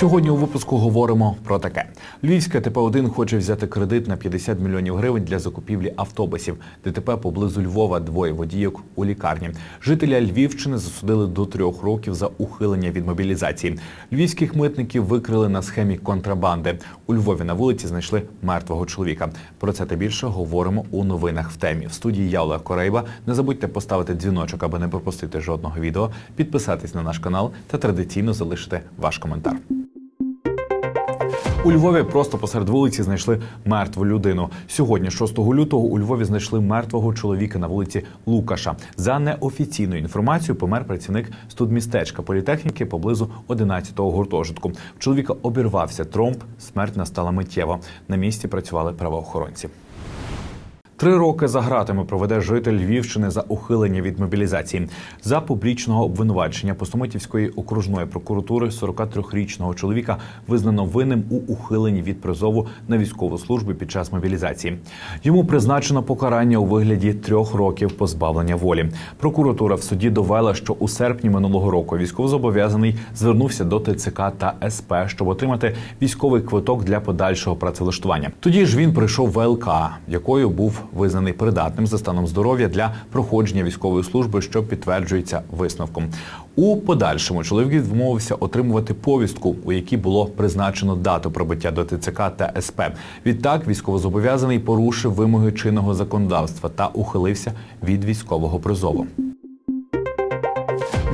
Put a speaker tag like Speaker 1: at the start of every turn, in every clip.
Speaker 1: Сьогодні у випуску говоримо про таке: Львівська ТП-1 хоче взяти кредит на 50 мільйонів гривень для закупівлі автобусів. ДТП поблизу Львова двоє водійок у лікарні. Жителя Львівщини засудили до трьох років за ухилення від мобілізації. Львівських митників викрили на схемі контрабанди. У Львові на вулиці знайшли мертвого чоловіка. Про це та більше говоримо у новинах в темі. В студії я Олег Корейба. Не забудьте поставити дзвіночок, аби не пропустити жодного відео, підписатись на наш канал та традиційно залишити ваш коментар. У Львові просто посеред вулиці знайшли мертву людину. Сьогодні, 6 лютого, у Львові знайшли мертвого чоловіка на вулиці Лукаша. За неофіційною інформацією, помер працівник студмістечка політехніки поблизу 11-го гуртожитку. В чоловіка обірвався тромб. Смерть настала миттєво. На місці працювали правоохоронці. Три роки за гратами проведе житель Львівщини за ухилення від мобілізації за публічного обвинувачення Постомитівської окружної прокуратури 43-річного чоловіка визнано винним у ухиленні від призову на військову службу під час мобілізації. Йому призначено покарання у вигляді трьох років позбавлення волі. Прокуратура в суді довела, що у серпні минулого року військовозобов'язаний звернувся до ТЦК та СП, щоб отримати військовий квиток для подальшого працевлаштування. Тоді ж він прийшов ВЛК, якою був визнаний придатним за станом здоров'я для проходження військової служби, що підтверджується висновком. У подальшому чоловік відмовився отримувати повістку, у якій було призначено дату прибуття до ТЦК та СП. Відтак військовозобов'язаний порушив вимоги чинного законодавства та ухилився від військового призову.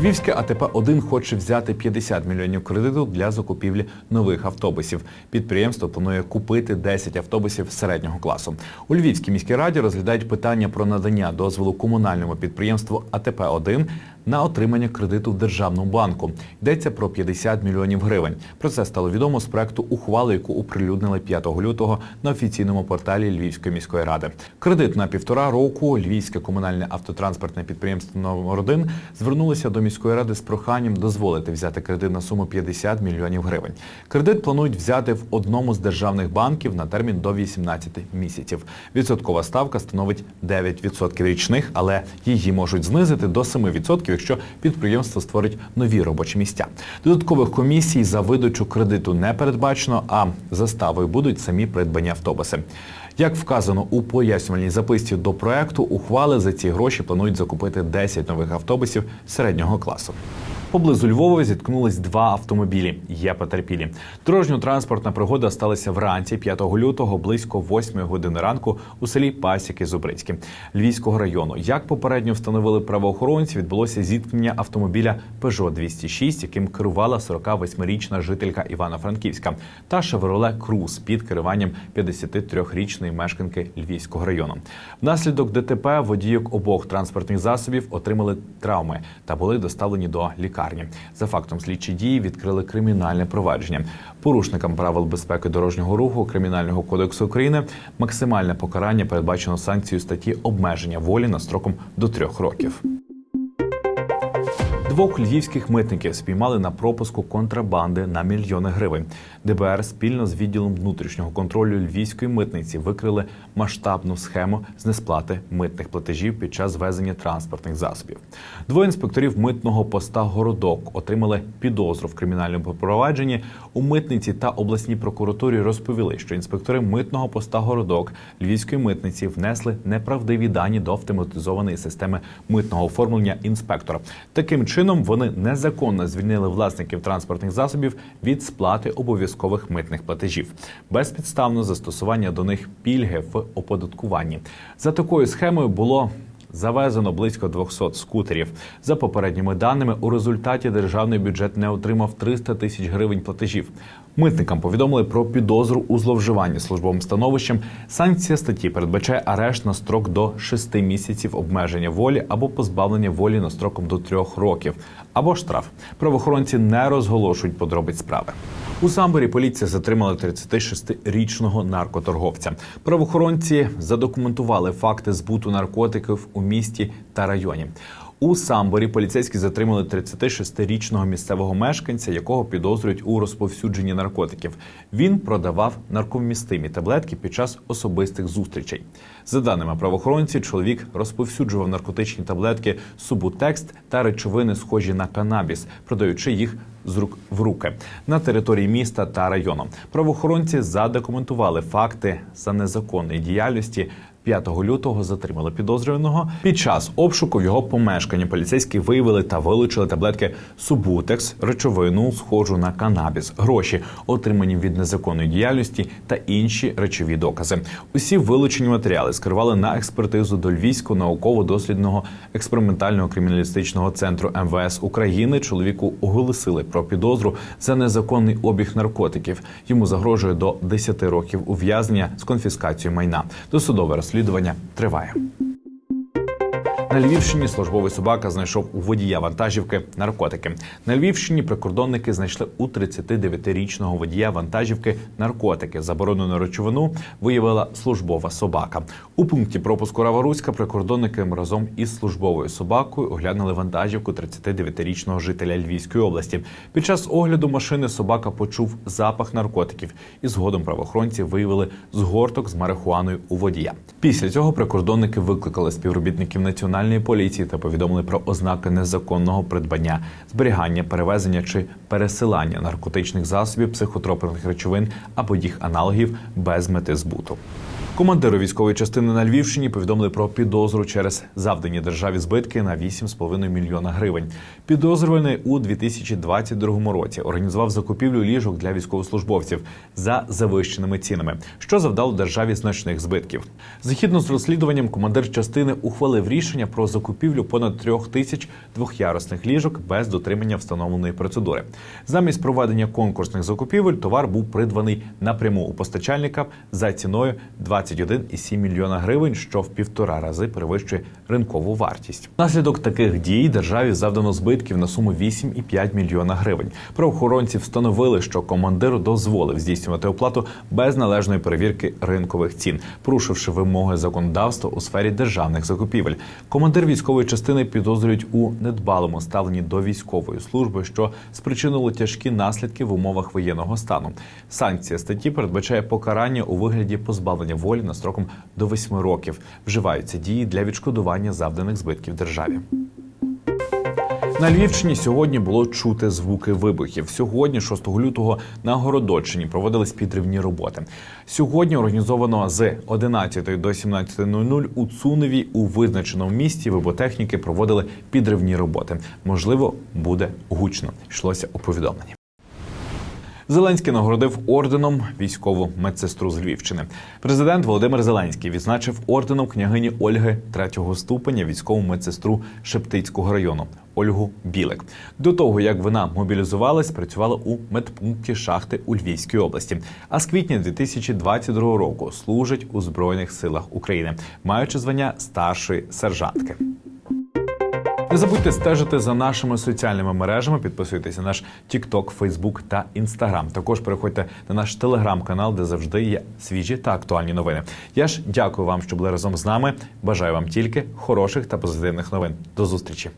Speaker 1: Львівське АТП-1 хоче взяти 50 мільйонів кредиту для закупівлі нових автобусів. Підприємство планує купити 10 автобусів середнього класу. У Львівській міській раді розглядають питання про надання дозволу комунальному підприємству АТП-1 на отримання кредиту в державному банку. Йдеться про 50 мільйонів гривень. Про це стало відомо з проекту ухвали, яку оприлюднили 5 лютого на офіційному порталі Львівської міської ради. Кредит на півтора року Львівське комунальне автотранспортне підприємство номер 1 звернулося до міської ради з проханням дозволити взяти кредит на суму 50 мільйонів гривень. Кредит планують взяти в одному з державних банків на термін до 18 місяців. Відсоткова ставка становить 9% річних, але її можуть знизити до 7%, якщо підприємство створить нові робочі місця. Додаткових комісій за видачу кредиту не передбачено, а заставою будуть самі придбані автобуси. Як вказано у пояснювальній записці до проекту, ухвали за ці гроші планують закупити 10 нових автобусів середнього класу. Поблизу Львова зіткнулись два автомобілі. Є потерпілі. Дорожньо-транспортна пригода сталася вранці 5 лютого близько 8 години ранку у селі Пасіки Зубрицькі Львівського району. Як попередньо встановили правоохоронці, відбулося зіткнення автомобіля Peugeot 206, яким керувала 48-річна жителька Івано-Франківська, та Chevrolet Cruze під керуванням 53-річної мешканки Львівського району. Внаслідок ДТП водійок обох транспортних засобів отримали травми та були доставлені до лікарні. За фактом слідчі дії відкрили кримінальне провадження. Порушникам правил безпеки дорожнього руху Кримінального кодексу України максимальне покарання передбачено санкцією статті обмеження волі на строком до трьох років. Двох львівських митників спіймали на пропуску контрабанди на мільйони гривень. ДБР спільно з відділом внутрішнього контролю львівської митниці викрили масштабну схему з несплати митних платежів під час везення транспортних засобів. Двоє інспекторів митного поста городок отримали підозру в кримінальному провадженні. У митниці та обласній прокуратурі розповіли, що інспектори митного поста городок львівської митниці внесли неправдиві дані до автоматизованої системи митного оформлення інспектора. Таким чином вони незаконно звільнили власників транспортних засобів від сплати обов'язкових митних платежів, безпідставно застосування до них пільги в оподаткуванні. За такою схемою було. Завезено близько 200 скутерів. За попередніми даними, у результаті державний бюджет не отримав 300 тисяч гривень платежів. Митникам повідомили про підозру у зловживанні службовим становищем. Санкція статті передбачає арешт на строк до 6 місяців обмеження волі або позбавлення волі на строком до 3 років, або штраф. Правоохоронці не розголошують подробиць справи. У Самборі поліція затримала 36-річного наркоторговця. Правоохоронці задокументували факти збуту наркотиків у місті та районі. У Самборі поліцейські затримали 36-річного місцевого мешканця, якого підозрюють у розповсюдженні наркотиків. Він продавав наркомістимі таблетки під час особистих зустрічей. За даними правоохоронців, чоловік розповсюджував наркотичні таблетки Субутекст та речовини, схожі на канабіс, продаючи їх з рук в руки на території міста та району. Правоохоронці задокументували факти за незаконної діяльності. 5 лютого затримали підозрюваного. Під час обшуку в його помешканні поліцейські виявили та вилучили таблетки Субутекс, речовину, схожу на канабіс, гроші, отримані від незаконної діяльності та інші речові докази. Усі вилучені матеріали скерували на експертизу до Львівського науково-дослідного експериментального криміналістичного центру МВС України. Чоловіку оголосили про підозру за незаконний обіг наркотиків. Йому загрожує до 10 років ув'язнення з конфіскацією майна. Досудове розслідування триває. На Львівщині службовий собака знайшов у водія вантажівки наркотики. На Львівщині прикордонники знайшли у 39-річного водія вантажівки наркотики. Заборонену речовину виявила службова собака. У пункті пропуску Раваруська прикордонники разом із службовою собакою оглянули вантажівку 39-річного жителя Львівської області. Під час огляду машини собака почув запах наркотиків, і згодом правоохоронці виявили згорток з марихуаною у водія. Після цього прикордонники викликали співробітників національної поліції та повідомили про ознаки незаконного придбання, зберігання, перевезення чи пересилання наркотичних засобів, психотропних речовин або їх аналогів без мети збуту. Командиру військової частини на Львівщині повідомили про підозру через завдані державі збитки на 8,5 мільйона гривень. Підозрюваний у 2022 році організував закупівлю ліжок для військовослужбовців за завищеними цінами, що завдало державі значних збитків. Згідно з розслідуванням, командир частини ухвалив рішення про закупівлю понад трьох тисяч двохярусних ліжок без дотримання встановленої процедури. Замість проведення конкурсних закупівель товар був придбаний напряму у постачальника за ціною 21,7 мільйона гривень, що в півтора рази перевищує ринкову вартість. Наслідок таких дій державі завдано збитків на суму 8,5 мільйона гривень. Правоохоронці встановили, що командир дозволив здійснювати оплату без належної перевірки ринкових цін, порушивши вимоги законодавства у сфері державних закупівель. Командир військової частини підозрюють у недбалому ставленні до військової служби, що спричинило тяжкі наслідки в умовах воєнного стану. Санкція статті передбачає покарання у вигляді позбавлення волі на строком до 8 років. Вживаються дії для відшкодування завданих збитків державі. На Львівщині сьогодні було чути звуки вибухів. Сьогодні, 6 лютого, на Городоччині проводились підривні роботи. Сьогодні організовано з 11 до 17.00 у Цуневі у визначеному місті виботехніки проводили підривні роботи. Можливо, буде гучно. Йшлося у повідомленні. Зеленський нагородив орденом військову медсестру з Львівщини. Президент Володимир Зеленський відзначив орденом княгині Ольги третього ступеня військову медсестру Шептицького району Ольгу Білик. До того як вона мобілізувалась, працювала у медпункті шахти у Львівській області. А з квітня 2022 року служить у збройних силах України, маючи звання старшої сержантки. Не забудьте стежити за нашими соціальними мережами, підписуйтесь на наш TikTok, Facebook та Instagram. Також переходьте на наш телеграм-канал, де завжди є свіжі та актуальні новини. Я ж дякую вам, що були разом з нами. Бажаю вам тільки хороших та позитивних новин. До зустрічі.